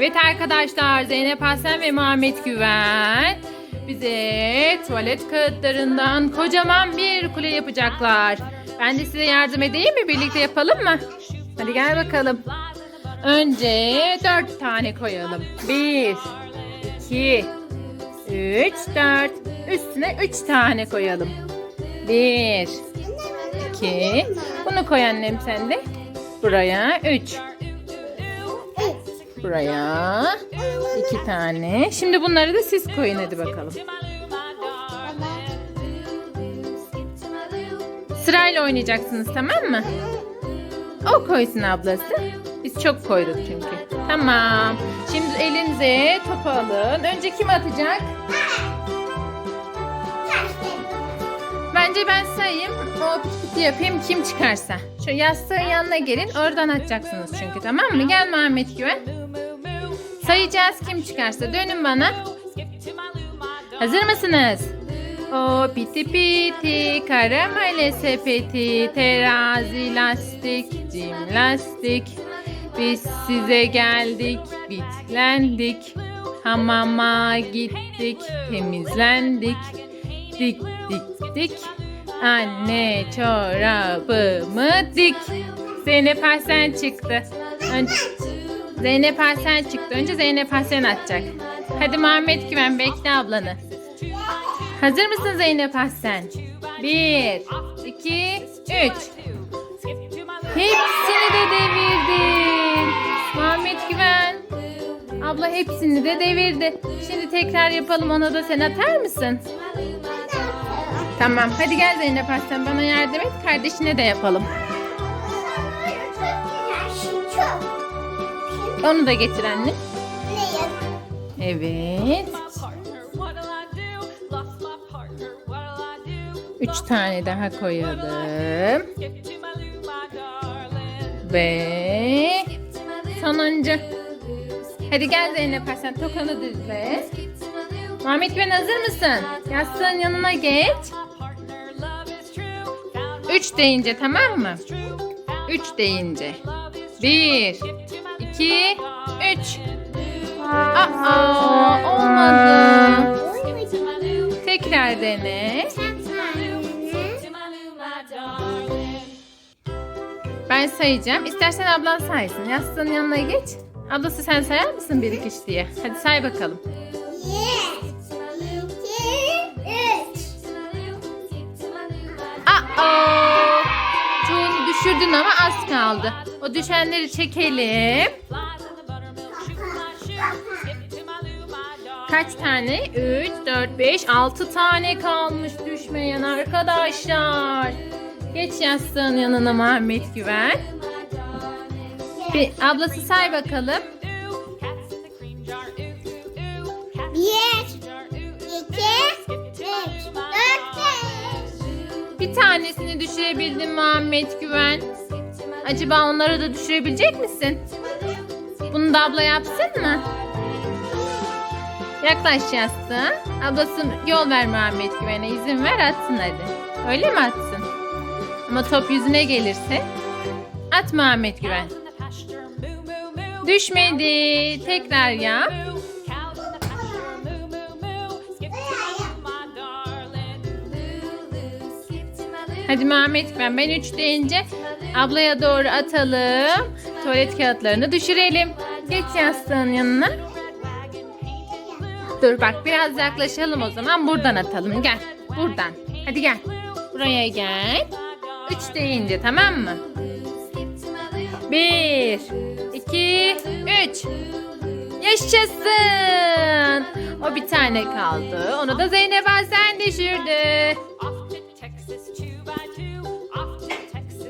Evet arkadaşlar Zeynep Hasan ve Muhammed Güven bize tuvalet kağıtlarından kocaman bir kule yapacaklar. Ben de size yardım edeyim mi? Birlikte yapalım mı? Hadi gel bakalım. Önce dört tane koyalım. Bir, iki, üç, dört. Üstüne üç tane koyalım. Bir, iki. Bunu koy annem sen de. Buraya üç. Buraya iki tane. Şimdi bunları da siz koyun hadi bakalım. Sırayla oynayacaksınız tamam mı? O koysun ablası. Biz çok koyduk çünkü. Tamam. Şimdi elinize topu alın. Önce kim atacak? Bence ben sayayım. O yapayım kim çıkarsa. Şu yastığın yanına gelin. Oradan atacaksınız çünkü tamam mı? Gel Muhammed Güven. Sayacağız kim çıkarsa. Dönün bana. Hazır mısınız? O piti piti, karamele sepeti, terazi lastik, cim lastik. Biz size geldik, bitlendik. Hamama gittik, temizlendik. Dik dik dik. Anne çorabımı dik. Zeynep Hasan çıktı. Önce... Zeynep Hasan çıktı. Önce Zeynep Hasan atacak. Hadi Muhammed Güven bekle ablanı. Hazır mısın Zeynep Hasan? Bir, iki, üç. Hepsini de devirdin. Muhammed Güven. Abla hepsini de devirdi. Şimdi tekrar yapalım ona da sen atar mısın? Tamam hadi gel Zeynep Hasan bana yardım et. Kardeşine de yapalım. Onu da getir anne. Evet. Üç tane daha koyalım. Ve sonuncu. Hadi gel Zeynep Hasan tokanı dizle. Muhammed ben hazır mısın? Yastığın yanına geç. Üç deyince tamam mı? Üç deyince. Bir, iki, üç. Aa, olmadı. Tekrar dene. Ben sayacağım. İstersen ablan saysın. Yastığın yanına geç. Ablası sen sayar mısın bir iki üç diye? Hadi say bakalım. Düşürdün ama az kaldı. O düşenleri çekelim. Kaç tane? 3, 4, 5, 6 tane kalmış düşmeyen arkadaşlar. Geç yastığın yanına Muhammed Güven. Bir ablası say bakalım. Bir, iki, üç, dört. Bir tanesini düşürebildin Muhammed Güven. Acaba onları da düşürebilecek misin? Bunu da abla yapsın mı? Yaklaş yastığa. Ablası yol ver Muhammed Güven'e. izin ver atsın hadi. Öyle mi atsın? Ama top yüzüne gelirse. At Muhammed Güven. Düşmedi. Tekrar yap. Hadi Muhammed Güven. Ben üç deyince ablaya doğru atalım. Tuvalet kağıtlarını düşürelim. Geç yastığın yanına. Dur bak biraz yaklaşalım o zaman. Buradan atalım. Gel. Buradan. Hadi gel. Buraya gel. Üç deyince tamam mı? Bir, iki, üç. Yaşasın. O bir tane kaldı. Onu da Zeynep Hasan düşürdü. Off to Texas.